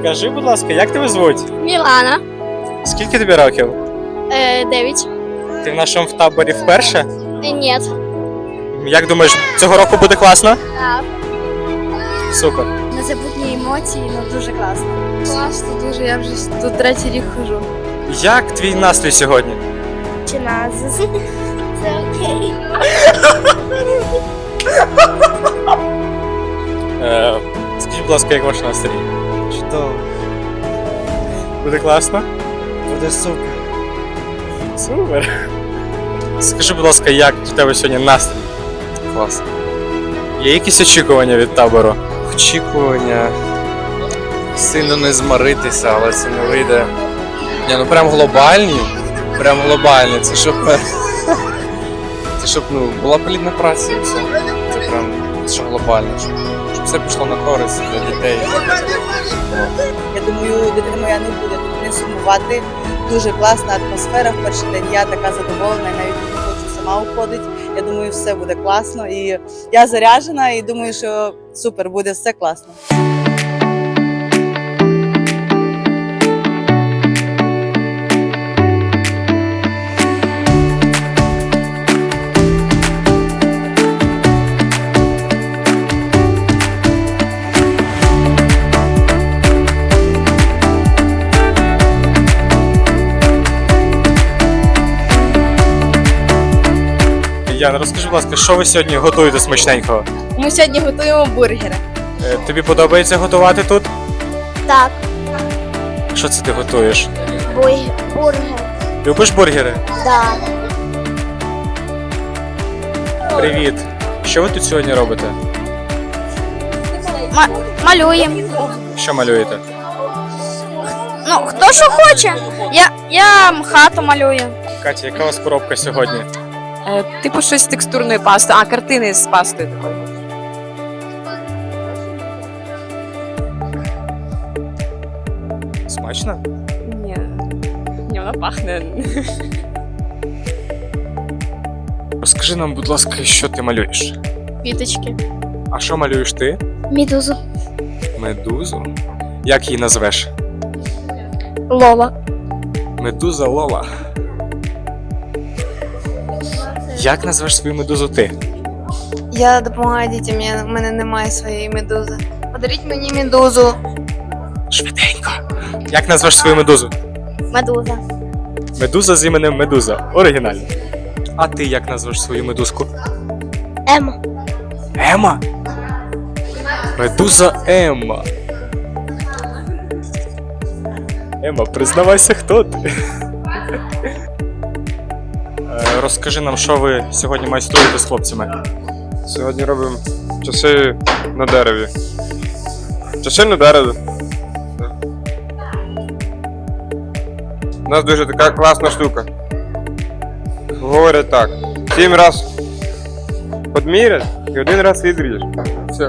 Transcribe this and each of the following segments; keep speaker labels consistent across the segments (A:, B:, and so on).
A: Скажи, будь ласка, як тебе звуть?
B: Мілана.
A: Скільки тобі років?
B: Е, 9.
A: Ти в нашому таборі вперше?
B: Ні.
A: Як думаєш, цього року буде класно?
B: Так.
A: Супер.
B: Незабутні емоції, ну дуже класно.
C: Класно дуже, я вже тут третій рік хожу.
A: Як твій настрій сьогодні?
B: Чи назис? Це окей.
A: Е, скажіть, будь ласка, як ваш настрій?
D: Чудово,
A: Буде класно?
D: буде супер.
A: Супер. Скажи, будь ласка, як в тебе сьогодні настрій?
D: Класно.
A: Є якісь очікування від табору?
D: Очікування. Сильно не змаритися, але це не вийде. Ні, ну прям глобальні. Прям глобальні. Це щоб. Це щоб ну, була плідна праця і все. Це прям що глобально. Все пішло на користь для дітей.
E: Я думаю, дитина моя не буде тут не сумувати. Дуже класна атмосфера в перший день. Я така задоволена, і навіть не сама уходить. Я думаю, все буде класно. І я заряджена і думаю, що супер буде все класно.
A: Яна, розкажи, будь ласка, що ви сьогодні готуєте смачненького?
C: Ми сьогодні готуємо бургери.
A: Е, тобі подобається готувати тут?
B: Так,
A: Що це ти готуєш?
B: бургер.
A: Любиш бургери?
B: Так.
A: Привіт. Що ви тут сьогодні робите?
B: Малюємо.
A: Що малюєте?
B: Ну, хто що хоче. Я, я хату малюю.
A: Катя, яка у вас коробка сьогодні?
C: Е, типу щось з текстурною пастою, а картини з пастою такою.
A: Смачно?
C: Ні. Ні, вона пахне.
A: Розкажи нам, будь ласка, що ти малюєш?
B: Квіточки.
A: А що малюєш ти?
B: Мідузу.
A: Медузу? Як її назвеш?
B: Лола.
A: Медуза Лола. Як назвеш свою медузу ти?
F: Я допомагаю дітям, я, в мене немає своєї медузи. Подаріть мені медузу.
A: Швиденько. Як назвеш свою медузу?
B: Медуза.
A: Медуза з іменем Медуза. Оригінально. А ти як назвеш свою медузку?
B: Ема.
A: Ема. Медуза Ема. Ема, признавайся, хто ти. Розкажи нам, що ви сьогодні майструєте з хлопцями.
G: Сьогодні робимо часи на дереві. Часи на дереві. У нас дуже така класна штука. Говорять так. Сім раз підмірять і один раз відріж. Все.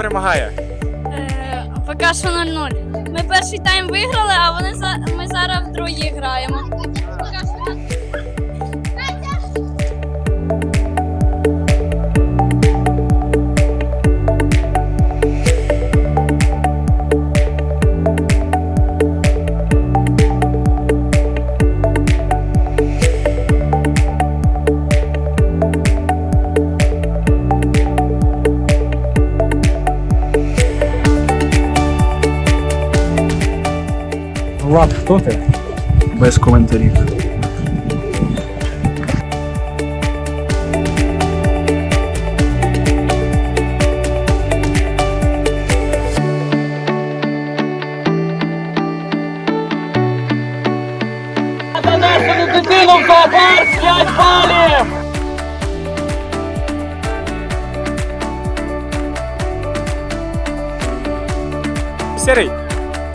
A: Перемагає?
B: Е, поки що 0-0. Ми перший тайм виграли, а вони за... ми зараз в другій граємо.
H: Влад, хто ти? Без коментарів.
A: Сірий,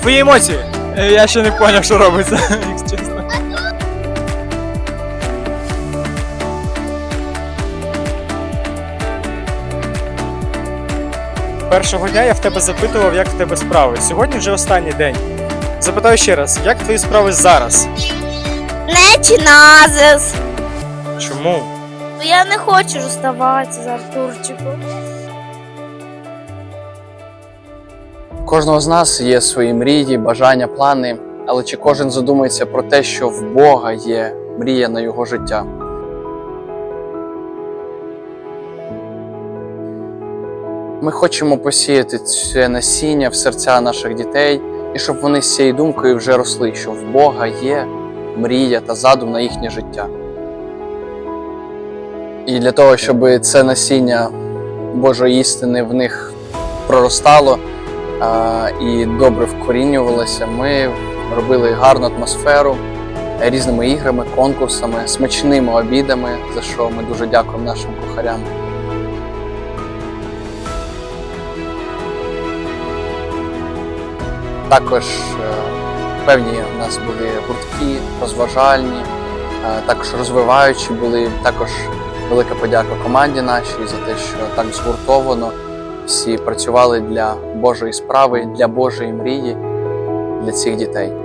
A: твої емоції.
H: Е, Я ще не зрозумів, що робиться, якщо чесно.
A: Першого дня я в тебе запитував, як в тебе справи. Сьогодні вже останній день. Запитаю ще раз, як твої справи зараз?
B: Не чи назис.
A: Чому?
B: Ну я не хочу розставатися з Артурчиком.
I: Кожного з нас є свої мрії, бажання, плани, але чи кожен задумається про те, що в Бога є мрія на його життя? Ми хочемо посіяти це насіння в серця наших дітей, і щоб вони з цією думкою вже росли, що в Бога є мрія та задум на їхнє життя. І для того, щоб це насіння Божої істини в них проростало, і добре вкорінювалися. Ми робили гарну атмосферу різними іграми, конкурсами, смачними обідами, за що ми дуже дякуємо нашим кухарям. Також е, певні у нас були гуртки розважальні, е, також розвиваючі були. Також велика подяка команді нашій за те, що так згуртовано всі працювали для Божої справи, для Божої мрії, для цих дітей.